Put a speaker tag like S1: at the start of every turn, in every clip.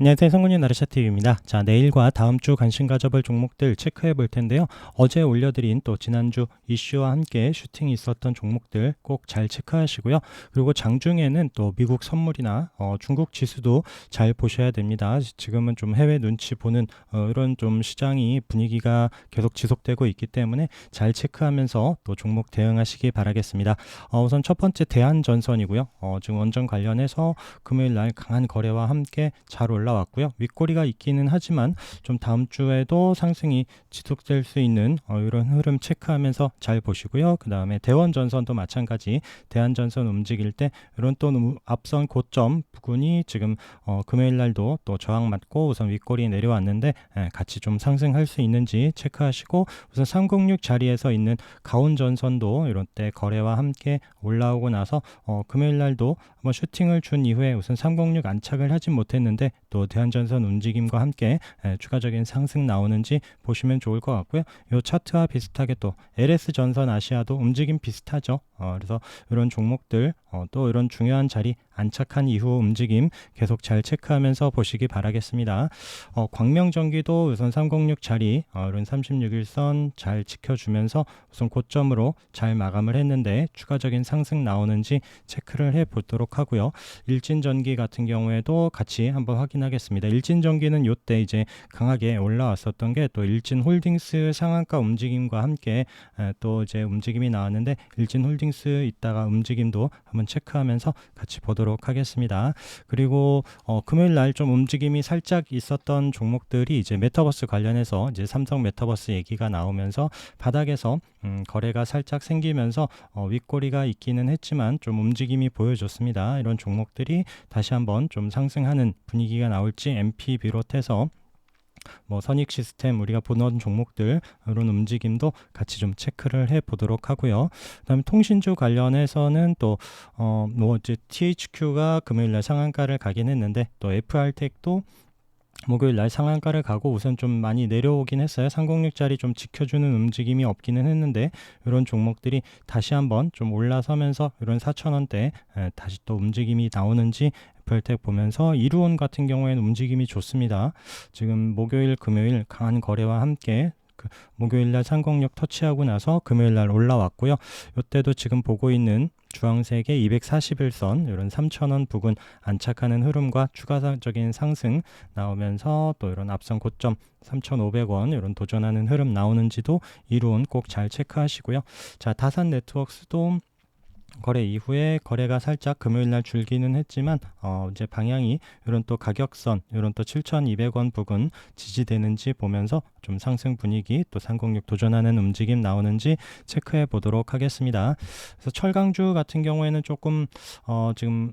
S1: 안녕하세요. 성군이 나르샤TV입니다. 자, 내일과 다음 주 관심 가져볼 종목들 체크해 볼 텐데요. 어제 올려드린 또 지난주 이슈와 함께 슈팅이 있었던 종목들 꼭 잘 체크하시고요. 그리고 장중에는 또 미국 선물이나 어, 중국 지수도 잘 보셔야 됩니다. 지금은 좀 해외 눈치 보는 어, 이런 좀 시장이 분위기가 계속 지속되고 있기 때문에 잘 체크하면서 또 종목 대응하시기 바라겠습니다. 어, 우선 첫 번째 대한전선이고요. 어, 지금 원전 관련해서 금요일 날 강한 거래와 함께 잘 올라 왔고요. 윗꼬리가 있기는 하지만 좀 다음 주에도 상승이 지속될 수 있는 어, 이런 흐름 체크하면서 잘 보시고요. 그 다음에 대원전선도 마찬가지 대한전선 움직일 때 이런 또 앞선 고점 부근이 지금 어, 금요일 날도 또 저항 맞고 우선 윗꼬리 내려왔는데 예, 같이 좀 상승할 수 있는지 체크하시고 우선 306 자리에서 있는 가온전선도 이런 때 거래와 함께 올라오고 나서 어, 금요일 날도 한번 슈팅을 준 이후에 우선 306 안착을 하진 못했는데 또 대한전선 움직임과 함께 에, 추가적인 상승 나오는지 보시면 좋을 것 같고요. 이 차트와 비슷하게 또 LS 전선 아시아도 움직임 비슷하죠. 어, 그래서 이런 종목들 어, 또 이런 중요한 자리 안착한 이후 움직임 계속 잘 체크하면서 보시기 바라겠습니다. 어, 광명전기도 우선 306 자리 어, 이런 36일선 잘 지켜주면서 우선 고점으로 잘 마감을 했는데 추가적인 상승 나오는지 체크를 해 보도록 하고요. 일진전기 같은 경우에도 같이 한번 확인하겠습니다. 일진전기는 요때 이제 강하게 올라왔었던 게 또 일진홀딩스 상한가 움직임과 함께 에, 또 이제 움직임이 나왔는데 일진홀딩스 있다가 움직임도 한번 체크하면서 같이 보도록 하겠습니다. 그리고 어, 금요일 날 좀 움직임이 살짝 있었던 종목들이 이제 메타버스 관련해서 이제 삼성 메타버스 얘기가 나오면서 바닥에서 음, 거래가 살짝 생기면서 어, 윗꼬리가 있기는 했지만 좀 움직임이 보여줬습니다. 이런 종목들이 다시 한번 좀 상승하는 분위기가 나올지 MP 비롯해서 뭐 선익 시스템 우리가 보는 종목들 이런 움직임도 같이 좀 체크를 해 보도록 하고요. 그다음에 통신주 관련해서는 또어뭐 이제 THQ가 금요일 날 상한가를 가긴 했는데 또 FR텍도 목요일 날 상한가를 가고 우선 좀 많이 내려오긴 했어요. 306짜리 좀 지켜주는 움직임이 없기는 했는데 이런 종목들이 다시 한번 좀 올라서면서 이런 4천원대 다시 또 움직임이 나오는지 별택 보면서 이루온 같은 경우에는 움직임이 좋습니다. 지금 목요일, 금요일 강한 거래와 함께 그 목요일 날 상공력 터치하고 나서 금요일 날 올라왔고요. 이때도 지금 보고 있는 주황색의 241선 이런 3,000원 부근 안착하는 흐름과 추가적인 상승 나오면서 또 이런 앞선 고점 3,500원 이런 도전하는 흐름 나오는지도 이론 꼭 잘 체크하시고요. 자, 다산 네트워크스도 거래 이후에 거래가 살짝 금요일 날 줄기는 했지만 어 이제 방향이 이런 또 가격선 이런 또 7,200원 부근 지지되는지 보면서 좀 상승 분위기 또 306 도전하는 움직임 나오는지 체크해 보도록 하겠습니다. 그래서 철강주 같은 경우에는 조금 어 지금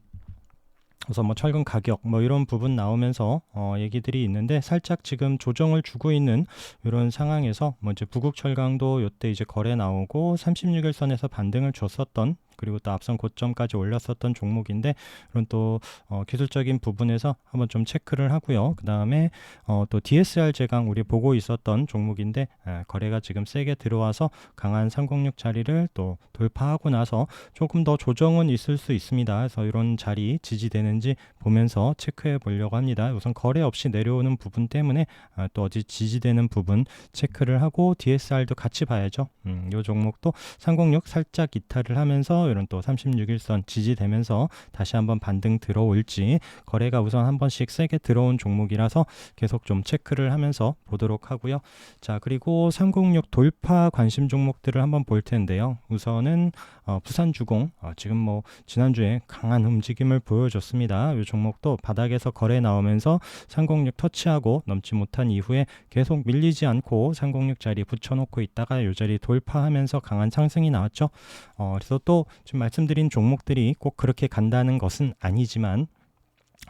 S1: 그래서 뭐 철근 가격 뭐 이런 부분 나오면서 어 얘기들이 있는데 살짝 지금 조정을 주고 있는 이런 상황에서 뭐 이제 부국 철강도 요때 이제 거래 나오고 36일선에서 반등을 줬었던 그리고 또 앞선 고점까지 올렸었던 종목인데 그런 또 어, 기술적인 부분에서 한번 좀 체크를 하고요. 그 다음에 어, 또 DSR 제강 우리 보고 있었던 종목인데 에, 거래가 지금 세게 들어와서 강한 306 자리를 또 돌파하고 나서 조금 더 조정은 있을 수 있습니다. 그래서 이런 자리 지지되는지 보면서 체크해 보려고 합니다. 우선 거래 없이 내려오는 부분 때문에 아, 또 어디 지지되는 부분 체크를 하고 DSR도 같이 봐야죠. 음, 이 종목도 306 살짝 이탈을 하면서 이런 또 36일선 지지되면서 다시 한번 반등 들어올지 거래가 우선 한 번씩 세게 들어온 종목이라서 계속 좀 체크를 하면서 보도록 하고요. 자, 그리고 306 돌파 관심 종목들을 한번 볼 텐데요. 우선은 어, 부산주공 어, 지금 뭐 지난주에 강한 움직임을 보여줬습니다. 이 종목도 바닥에서 거래 나오면서 306 터치하고 넘지 못한 이후에 계속 밀리지 않고 306 자리 붙여놓고 있다가 이 자리 돌파하면서 강한 상승이 나왔죠. 어, 그래서 또 지금 말씀드린 종목들이 꼭 그렇게 간다는 것은 아니지만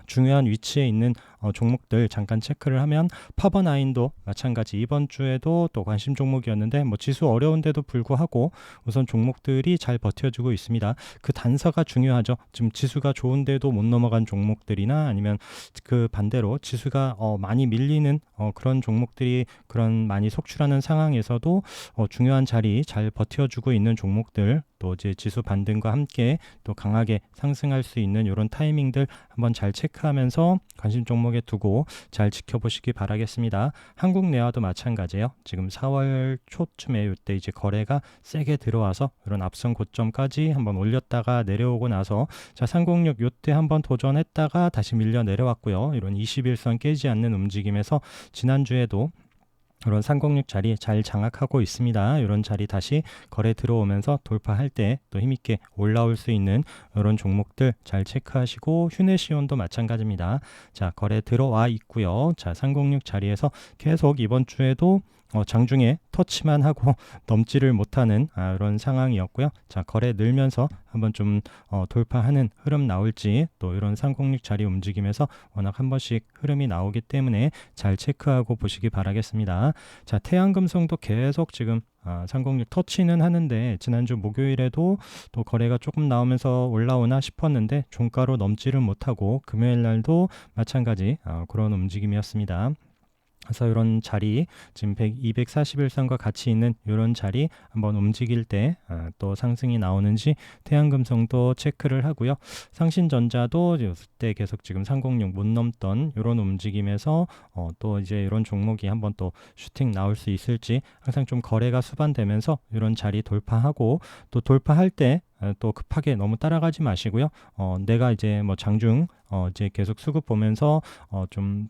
S1: 중요한 위치에 있는 어, 종목들 잠깐 체크를 하면 파버나인도 마찬가지 이번 주에도 또 관심 종목이었는데 뭐 지수 어려운데도 불구하고 우선 종목들이 잘 버텨주고 있습니다. 그 단서가 중요하죠. 지금 지수가 좋은데도 못 넘어간 종목들이나 아니면 그 반대로 지수가 어, 많이 밀리는 어, 그런 종목들이 그런 많이 속출하는 상황에서도 어, 중요한 자리 잘 버텨주고 있는 종목들 또 이제 지수 반등과 함께 또 강하게 상승할 수 있는 이런 타이밍들 한번 잘 체크하면서 관심 종목 종목에 두고 잘 지켜보시기 바라겠습니다. 한국 내화도 마찬가지예요. 지금 4월 초쯤에 이때 이제 거래가 세게 들어와서 이런 앞선 고점까지 한번 올렸다가 내려오고 나서 자, 306 요때 한번 도전했다가 다시 밀려 내려왔고요. 이런 21선 깨지 않는 움직임에서 지난주에도 이런 306 자리 잘 장악하고 있습니다. 이런 자리 다시 거래 들어오면서 돌파할 때 또 힘있게 올라올 수 있는 이런 종목들 잘 체크하시고 휴네시온도 마찬가지입니다. 자, 거래 들어와 있고요. 자, 306 자리에서 계속 이번 주에도 어, 장중에 터치만 하고 넘지를 못하는 아, 이런 상황이었고요. 자 거래 늘면서 한번 좀 어, 돌파하는 흐름 나올지 또 이런 306 자리 움직임에서 워낙 한 번씩 흐름이 나오기 때문에 잘 체크하고 보시기 바라겠습니다. 자 태양금성도 계속 지금 아, 306 터치는 하는데 지난주 목요일에도 또 거래가 조금 나오면서 올라오나 싶었는데 종가로 넘지를 못하고 금요일 날도 마찬가지 아, 그런 움직임이었습니다. 그래서 이런 자리 지금 100, 241선과 같이 있는 이런 자리 한번 움직일 때또 아, 상승이 나오는지 태양금성도 체크를 하고요. 상신전자도 이때 계속 지금 306 못 넘던 이런 움직임에서 어, 또 이제 이런 종목이 한번 또 슈팅 나올 수 있을지 항상 좀 거래가 수반되면서 이런 자리 돌파하고 또 돌파할 때또 급하게 너무 따라가지 마시고요. 어, 내가 이제 뭐 장중 어, 이제 계속 수급 보면서 어, 좀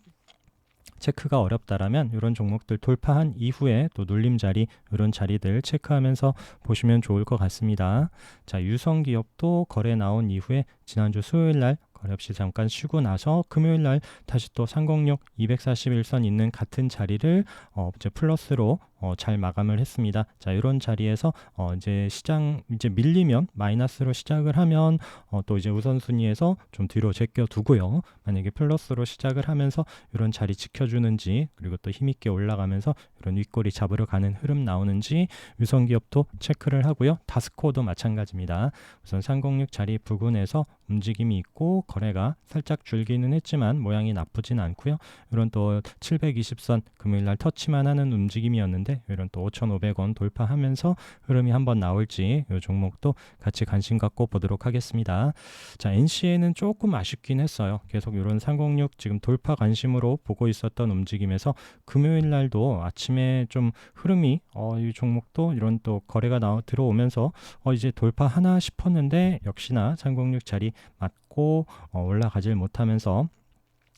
S1: 체크가 어렵다라면 이런 종목들 돌파한 이후에 또 눌림 자리 이런 자리들 체크하면서 보시면 좋을 것 같습니다. 자 유성 기업도 거래 나온 이후에 지난주 수요일 날 거래 없이 잠깐 쉬고 나서 금요일 날 다시 또306 241선 있는 같은 자리를 어 이제 플러스로 어, 잘 마감을 했습니다. 자, 이런 자리에서 어, 이제 시장 이제 밀리면 마이너스로 시작을 하면 어, 또 이제 우선순위에서 좀 뒤로 제껴 두고요. 만약에 플러스로 시작을 하면서 이런 자리 지켜주는지 그리고 또 힘있게 올라가면서 이런 윗꼬리 잡으러 가는 흐름 나오는지 유성 기업도 체크를 하고요. 다스코도 마찬가지입니다. 우선 306 자리 부근에서 움직임이 있고 거래가 살짝 줄기는 했지만 모양이 나쁘진 않고요. 이런 또 720선 금요일 날 터치만 하는 움직임이었는데 있는데 이런 또 5,500원 돌파하면서 흐름이 한번 나올지 이 종목도 같이 관심 갖고 보도록 하겠습니다. 자, NC에는 조금 아쉽긴 했어요. 계속 이런 306 지금 돌파 관심으로 보고 있었던 움직임에서 금요일 날도 아침에 좀 흐름이 어, 이 종목도 이런 또 거래가 나 들어오면서 어, 이제 돌파 하나 싶었는데 역시나 306 자리 맞고 어, 올라가질 못하면서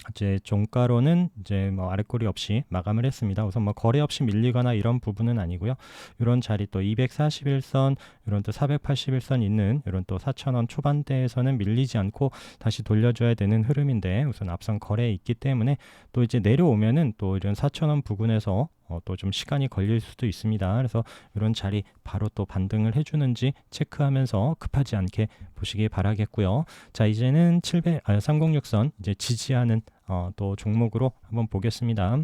S1: 이제 종가로는 이제 뭐 아래꼬리 없이 마감을 했습니다. 우선 뭐 거래 없이 밀리거나 이런 부분은 아니고요. 이런 자리 또 241선, 이런 또 481선 있는 이런 또 4,000원 초반대에서는 밀리지 않고 다시 돌려줘야 되는 흐름인데 우선 앞선 거래에 있기 때문에 또 이제 내려오면은 또 이런 4,000원 부근에서 어, 또 좀 시간이 걸릴 수도 있습니다. 그래서 이런 자리 바로 또 반등을 해주는지 체크하면서 급하지 않게 보시기 바라겠고요. 자 이제는 700 아, 306선 이제 지지하는 어, 또 종목으로 한번 보겠습니다.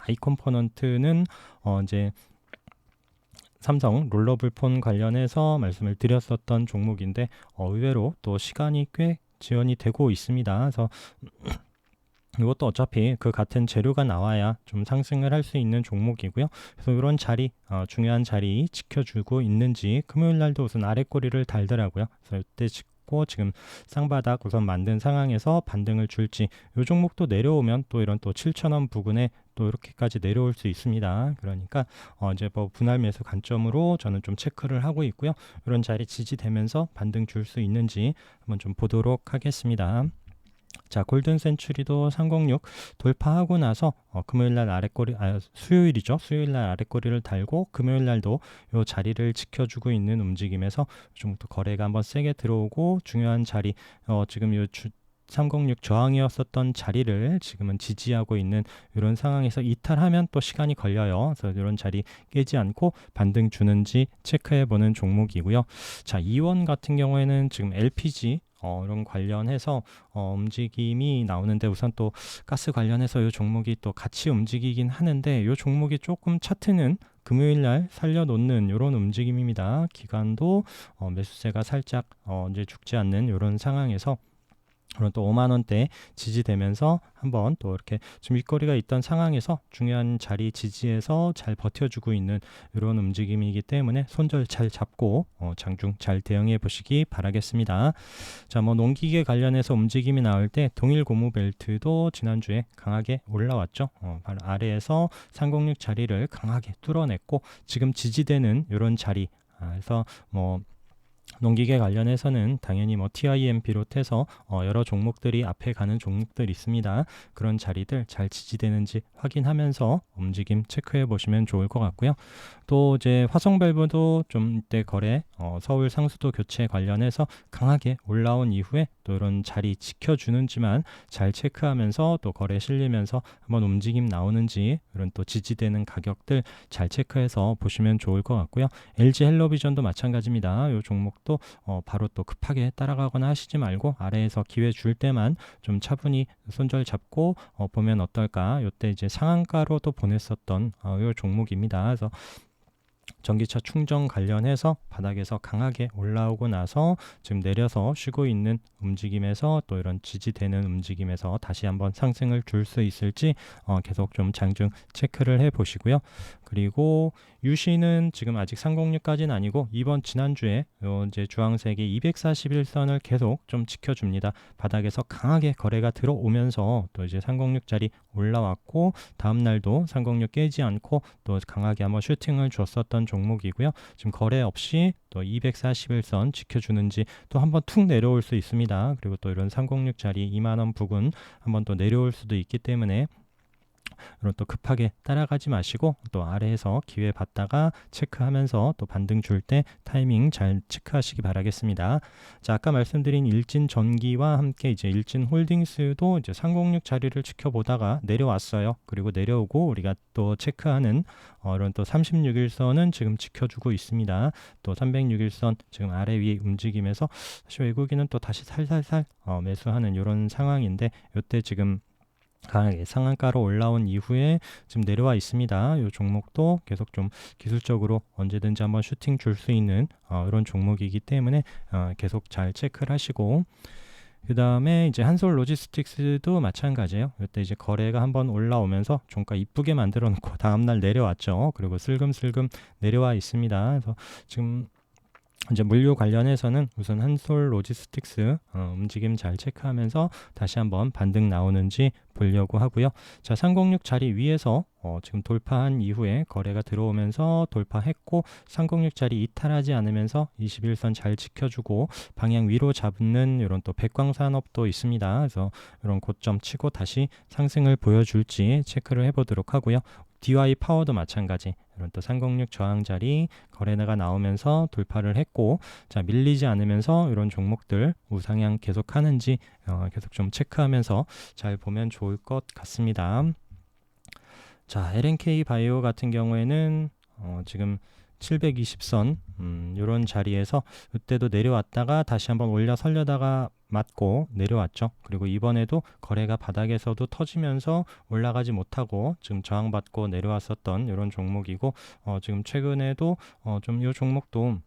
S1: 아이 컴포넌트는 어, 이제 삼성 롤러블 폰 관련해서 말씀을 드렸었던 종목인데 어, 의외로 또 시간이 꽤 지연이 되고 있습니다. 그래서 이것도 어차피 그 같은 재료가 나와야 좀 상승을 할 수 있는 종목이고요. 그래서 이런 자리 어, 중요한 자리 지켜주고 있는지 금요일 날도 우선 아래 꼬리를 달더라고요. 그래서 이때 짚고 지금 쌍바닥 우선 만든 상황에서 반등을 줄지 이 종목도 내려오면 또 이런 또 7천원 부근에 또 이렇게까지 내려올 수 있습니다. 그러니까 어 이제 뭐 분할 매수 관점으로 저는 좀 체크를 하고 있고요. 이런 자리 지지되면서 반등 줄 수 있는지 한번 좀 보도록 하겠습니다. 자, 골든 센츄리도 306 돌파하고 나서 어, 금요일 날 아래꼬리 아, 수요일이죠. 수요일 날 아래꼬리를 달고 금요일 날도 요 자리를 지켜주고 있는 움직임에서 좀더 거래가 한번 세게 들어오고 중요한 자리 어, 지금 요 주, 306 저항이었었던 자리를 지금은 지지하고 있는 이런 상황에서 이탈하면 또 시간이 걸려요. 그래서 이런 자리 깨지 않고 반등 주는지 체크해 보는 종목이고요. 자, 이원 같은 경우에는 지금 LPG 어, 이런 관련해서 어, 움직임이 나오는데 우선 또 가스 관련해서 이 종목이 또 같이 움직이긴 하는데 이 종목이 조금 차트는 금요일 날 살려놓는 이런 움직임입니다. 기간도 어, 매수세가 살짝 어, 이제 죽지 않는 이런 상황에서 그런 또 5만 원대 지지되면서 한번 또 이렇게 좀 윗거리가 있던 상황에서 중요한 자리 지지에서 잘 버텨주고 있는 이런 움직임이기 때문에 손절 잘 잡고 어, 장중 잘 대응해 보시기 바라겠습니다. 자, 뭐 농기계 관련해서 움직임이 나올 때 동일 고무 벨트도 지난주에 강하게 올라왔죠. 어, 바로 아래에서 306 자리를 강하게 뚫어냈고 지금 지지되는 이런 자리 아, 그래서 뭐 농기계 관련해서는 당연히 뭐 TIM 비롯해서 어 여러 종목들이 앞에 가는 종목들 있습니다. 그런 자리들 잘 지지되는지 확인하면서 움직임 체크해 보시면 좋을 것 같고요. 또 이제 화성 밸브도 좀 이때 거래 어 서울 상수도 교체 관련해서 강하게 올라온 이후에 또 이런 자리 지켜주는지만 잘 체크하면서 또 거래 실리면서 한번 움직임 나오는지 이런 또 지지되는 가격들 잘 체크해서 보시면 좋을 것 같고요. LG 헬로비전도 마찬가지입니다. 이 종목도 어 바로 또 급하게 따라가거나 하시지 말고 아래에서 기회 줄 때만 좀 차분히 손절 잡고 어 보면 어떨까? 이때 이제 상한가로도 보냈었던 어, 이 종목입니다. 그래서 전기차 충전 관련해서 바닥에서 강하게 올라오고 나서 지금 내려서 쉬고 있는 움직임에서 또 이런 지지되는 움직임에서 다시 한번 상승을 줄 수 있을지 어, 계속 좀 장중 체크를 해 보시고요. 그리고 유시는 지금 아직 306까지는 아니고 이번 지난주에 요 이제 주황색의 241선을 계속 좀 지켜줍니다. 바닥에서 강하게 거래가 들어오면서 또 이제 306짜리 올라왔고 다음 날도 306 깨지 않고 또 강하게 한번 슈팅을 줬었던 종목이고요. 지금 거래 없이 또 241선 지켜주는지 또 한번 툭 내려올 수 있습니다. 그리고 또 이런 306짜리 2만 원 부근 한번 또 내려올 수도 있기 때문에 그럼 또 급하게 따라가지 마시고 또 아래에서 기회 봤다가 체크하면서 또 반등 줄 때 타이밍 잘 체크하시기 바라겠습니다. 자, 아까 말씀드린 일진 전기와 함께 이제 일진 홀딩스도 이제 306 자리를 지켜보다가 내려왔어요. 그리고 내려오고 우리가 또 체크하는 어, 이런 또 36일선은 지금 지켜주고 있습니다. 또 306일선 지금 아래 위 움직임에서 다시 외국인은 또 다시 살살살 어, 매수하는 이런 상황인데 이때 지금 강하게 상한가로 올라온 이후에 지금 내려와 있습니다. 이 종목도 계속 좀 기술적으로 언제든지 한번 슈팅 줄 수 있는 어, 이런 종목이기 때문에 어, 계속 잘 체크를 하시고 그 다음에 이제 한솔 로지스틱스도 마찬가지예요. 이때 이제 거래가 한번 올라오면서 종가 이쁘게 만들어 놓고 다음날 내려왔죠. 그리고 슬금슬금 내려와 있습니다. 그래서 지금 이제 물류 관련해서는 우선 한솔 로지스틱스 어, 움직임 잘 체크하면서 다시 한번 반등 나오는지 보려고 하고요. 자, 306 자리 위에서 어, 지금 돌파한 이후에 거래가 들어오면서 돌파했고 306 자리 이탈하지 않으면서 21선 잘 지켜주고 방향 위로 잡는 이런 또 백광산업도 있습니다. 그래서 이런 고점 치고 다시 상승을 보여줄지 체크를 해보도록 하고요. DY 파워도 마찬가지 이런 또 306 저항 자리 거래가 나오면서 돌파를 했고 자 밀리지 않으면서 이런 종목들 우상향 계속 하는지 어, 계속 좀 체크하면서 잘 보면 좋을 것 같습니다. 자 LNK 바이오 같은 경우에는 어, 지금 720선 음, 이런 자리에서 이때도 내려왔다가 다시 한번 올려 설려다가 맞고 내려왔죠. 그리고 이번에도 거래가 바닥에서도 터지면서 올라가지 못하고 지금 저항받고 내려왔었던 이런 종목이고 어, 지금 최근에도 어, 좀 이 종목도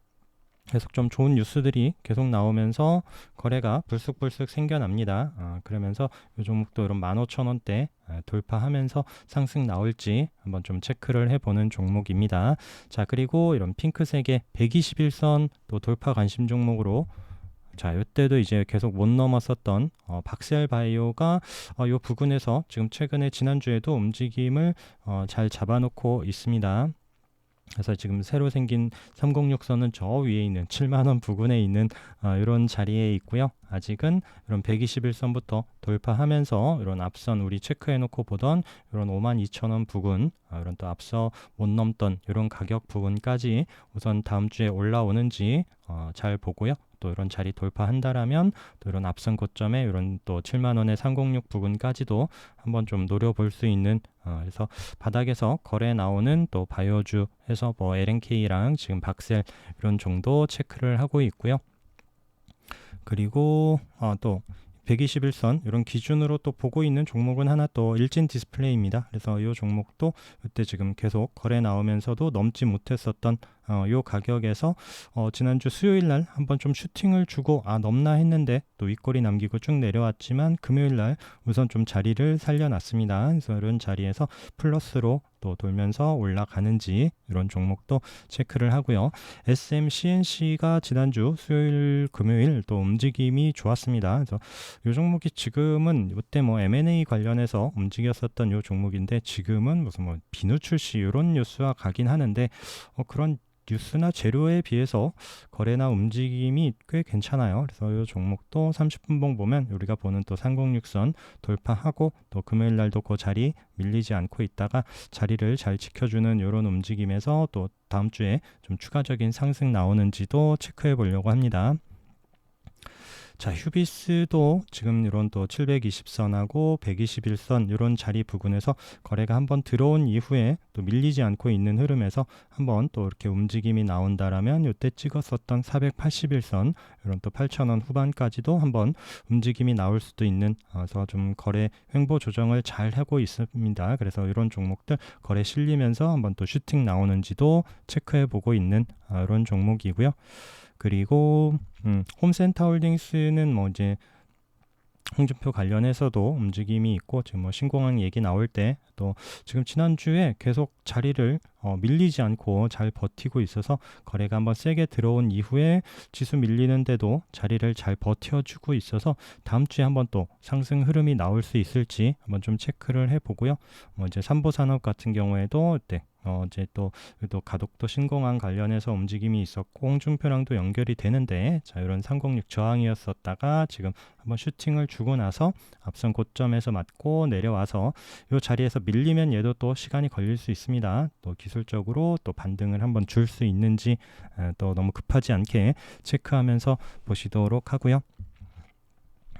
S1: 계속 좀 좋은 뉴스들이 계속 나오면서 거래가 불쑥불쑥 생겨납니다. 아, 그러면서 이 종목도 이런 15,000원대 아, 돌파하면서 상승 나올지 한번 좀 체크를 해보는 종목입니다. 자, 그리고 이런 핑크색의 121선 또 돌파 관심 종목으로 자, 이때도 이제 계속 못 넘었었던 어, 박셀 바이오가 어, 이 부근에서 지금 최근에 지난주에도 움직임을 어, 잘 잡아놓고 있습니다. 그래서 지금 새로 생긴 306선은 저 위에 있는 7만 원 부근에 있는 어, 이런 자리에 있고요. 아직은 이런 121선부터 돌파하면서 이런 앞선 우리 체크해 놓고 보던 이런 5만 2천 원 부근 어, 이런 또 앞서 못 넘던 이런 가격 부분까지 우선 다음 주에 올라오는지 어, 잘 보고요. 또 이런 자리 돌파한다라면 또 이런 앞선 고점에 이런 또 7만 원의 306 부분까지도 한번 좀 노려볼 수 있는 어, 그래서 바닥에서 거래 나오는 또 바이오주에서 뭐 LNK랑 지금 박셀 이런 정도 체크를 하고 있고요. 그리고 어, 또 121선 이런 기준으로 또 보고 있는 종목은 하나 또 일진 디스플레이입니다. 그래서 이 종목도 그때 지금 계속 거래 나오면서도 넘지 못했었던 어, 요 가격에서 어, 지난주 수요일 날 한번 좀 슈팅을 주고 아 넘나 했는데 또 윗골이 남기고 쭉 내려왔지만 금요일 날 우선 좀 자리를 살려놨습니다. 그래서 이런 자리에서 플러스로 또 돌면서 올라가는지 이런 종목도 체크를 하고요. SMCNC가 지난주 수요일 금요일 또 움직임이 좋았습니다. 그래서 이 종목이 지금은 이때 뭐 M&A 관련해서 움직였었던 이 종목인데 지금은 무슨 뭐 비누 출시 이런 뉴스와 가긴 하는데 어, 그런 뉴스나 재료에 비해서 거래나 움직임이 꽤 괜찮아요. 그래서 이 종목도 30분봉 보면 우리가 보는 또 306선 돌파하고 또 금요일 날도 그 자리 밀리지 않고 있다가 자리를 잘 지켜주는 이런 움직임에서 또 다음 주에 좀 추가적인 상승 나오는지도 체크해 보려고 합니다. 자, 휴비스도 지금 이런 또 720선하고 121선 이런 자리 부근에서 거래가 한번 들어온 이후에 또 밀리지 않고 있는 흐름에서 한번 또 이렇게 움직임이 나온다라면 이때 찍었었던 481선 이런 또 8,000원 후반까지도 한번 움직임이 나올 수도 있는 그래서 좀 거래 횡보 조정을 잘 하고 있습니다. 그래서 이런 종목들 거래 실리면서 한번 또 슈팅 나오는지도 체크해 보고 있는 아, 이런 종목이고요. 그리고 음, 홈센터홀딩스는 뭐 이제 홍준표 관련해서도 움직임이 있고 지금 뭐 신공항 얘기 나올 때 또 지금 지난주에 계속 자리를 어, 밀리지 않고 잘 버티고 있어서 거래가 한번 세게 들어온 이후에 지수 밀리는데도 자리를 잘 버텨주고 있어서 다음 주에 한번 또 상승 흐름이 나올 수 있을지 한번 좀 체크를 해보고요. 뭐 이제 삼보산업 같은 경우에도 네, 어, 이제 또, 또 가덕도 신공항 관련해서 움직임이 있었고 홍준표랑도 연결이 되는데 자 이런 306 저항이었었다가 지금 한번 슈팅을 주고 나서 앞선 고점에서 맞고 내려와서 이 자리에서 밀리면 얘도 또 시간이 걸릴 수 있습니다. 또 기술적으로 또 반등을 한번 줄 수 있는지 또 너무 급하지 않게 체크하면서 보시도록 하고요.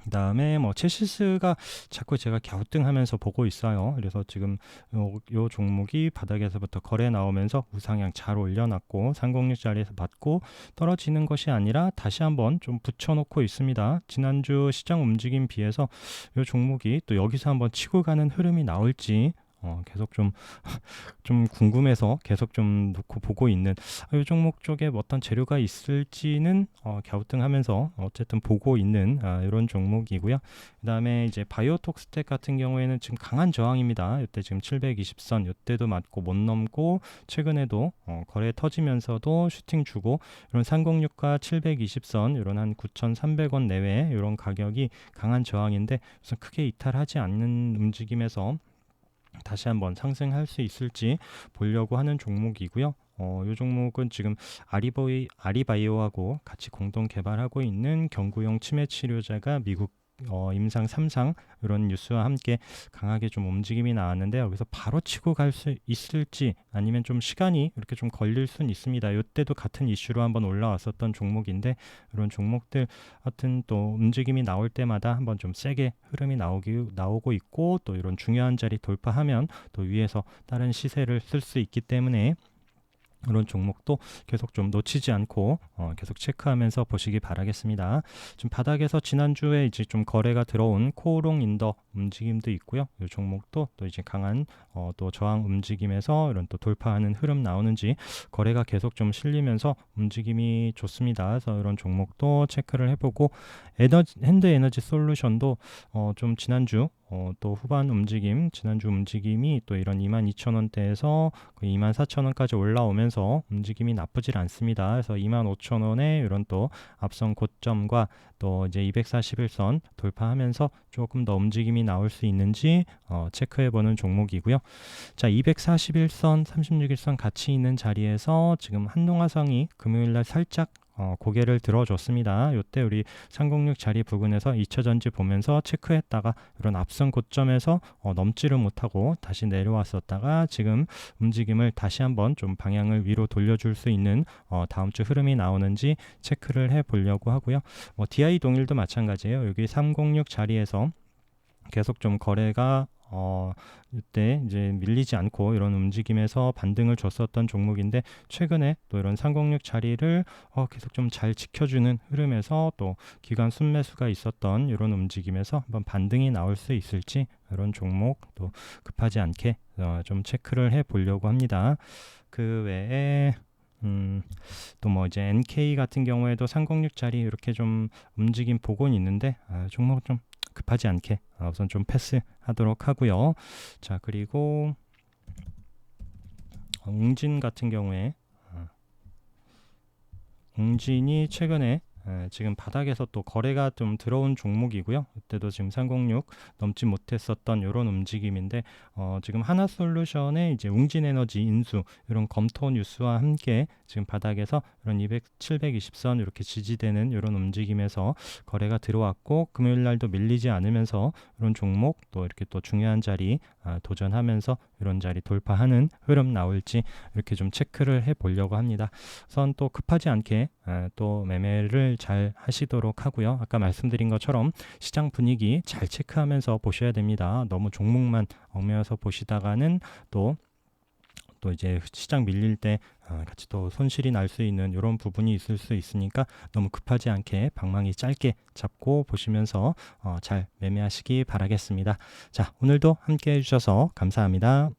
S1: 그다음에 뭐 체시스가 자꾸 제가 갸우뚱하면서 보고 있어요. 그래서 지금 요, 요 종목이 바닥에서부터 거래 나오면서 우상향 잘 올려놨고 306 자리에서 맞고 떨어지는 것이 아니라 다시 한번 좀 붙여놓고 있습니다. 지난주 시장 움직임 비해서 요 종목이 또 여기서 한번 치고 가는 흐름이 나올지 어, 계속 좀, 좀 궁금해서 계속 좀 놓고 보고 있는 이 종목 쪽에 뭐 어떤 재료가 있을지는 어, 갸우뚱하면서 어쨌든 보고 있는 아, 이런 종목이고요. 그 다음에 이제 바이오톡스텍 같은 경우에는 지금 강한 저항입니다. 이때 지금 720선 이때도 맞고 못 넘고 최근에도 어, 거래 터지면서도 슈팅 주고 이런 306과 720선 이런 한 9,300원 내외 이런 가격이 강한 저항인데 우선 크게 이탈하지 않는 움직임에서 다시 한번 상승할 수 있을지 보려고 하는 종목이고요. 어, 이 종목은 지금 아리바이, 아리바이오하고 같이 공동 개발하고 있는 경구용 치매 치료제가 미국 어, 임상 3상 이런 뉴스와 함께 강하게 좀 움직임이 나왔는데 여기서 바로 치고 갈 수 있을지 아니면 좀 시간이 이렇게 좀 걸릴 수는 있습니다. 이때도 같은 이슈로 한번 올라왔었던 종목인데 이런 종목들 하여튼 또 움직임이 나올 때마다 한번 좀 세게 흐름이 나오기 나오고 있고 또 이런 중요한 자리 돌파하면 또 위에서 다른 시세를 쓸 수 있기 때문에 이런 종목도 계속 좀 놓치지 않고 어, 계속 체크하면서 보시기 바라겠습니다. 지금 바닥에서 지난주에 이제 좀 거래가 들어온 코오롱 인더 움직임도 있고요. 이 종목도 또 이제 강한 어, 또 저항 움직임에서 이런 또 돌파하는 흐름 나오는지 거래가 계속 좀 실리면서 움직임이 좋습니다. 그래서 이런 종목도 체크를 해보고 에너지, 핸드 에너지 솔루션도 어, 좀 지난주 어, 또 후반 움직임, 지난주 움직임이 또 이런 22,000원대에서 24,000원까지 올라오면서 움직임이 나쁘질 않습니다. 그래서 25,000원에 이런 또 앞선 고점과 또 이제 241선 돌파하면서 조금 더 움직임이 나올 수 있는지 어, 체크해보는 종목이고요. 자, 241선, 36일선 같이 있는 자리에서 지금 한동화성이 금요일날 살짝 어, 고개를 들어줬습니다. 이때 우리 306 자리 부근에서 2차 전지 보면서 체크했다가 이런 앞선 고점에서 어, 넘지를 못하고 다시 내려왔었다가 지금 움직임을 다시 한번 좀 방향을 위로 돌려줄 수 있는 어, 다음 주 흐름이 나오는지 체크를 해 보려고 하고요. 뭐 DI 동일도 마찬가지예요. 여기 306 자리에서 계속 좀 거래가 어, 이때 이제 밀리지 않고 이런 움직임에서 반등을 줬었던 종목인데 최근에 또 이런 306 자리를 어, 계속 좀 잘 지켜주는 흐름에서 또 기간 순매수가 있었던 이런 움직임에서 한번 반등이 나올 수 있을지 이런 종목 또 급하지 않게 어, 좀 체크를 해 보려고 합니다. 그 외에 음, 또 뭐 이제 NK 같은 경우에도 306짜리 이렇게 좀 움직임 보고는 있는데 아, 종목 좀 급하지 않게 아, 우선 좀 패스하도록 하고요. 자 그리고 웅진 같은 경우에 아, 웅진이 최근에 에, 지금 바닥에서 또 거래가 좀 들어온 종목이고요. 그때도 지금 306 넘지 못했었던 이런 움직임인데 어, 지금 하나솔루션의 이제 웅진에너지 인수 이런 검토 뉴스와 함께 지금 바닥에서 이런 200, 720선 이렇게 지지되는 이런 움직임에서 거래가 들어왔고 금요일 날도 밀리지 않으면서 이런 종목 또 이렇게 또 중요한 자리 아, 도전하면서 이런 자리 돌파하는 흐름 나올지 이렇게 좀 체크를 해 보려고 합니다. 우선 또 급하지 않게 아, 또 매매를 잘 하시도록 하고요. 아까 말씀드린 것처럼 시장 분위기 잘 체크하면서 보셔야 됩니다. 너무 종목만 얽매여서 보시다가는 또또 이제 시장 밀릴 때 아, 같이 또 손실이 날 수 있는 이런 부분이 있을 수 있으니까 너무 급하지 않게 방망이 짧게 잡고 보시면서 어, 잘 매매하시기 바라겠습니다. 자, 오늘도 함께 해주셔서 감사합니다.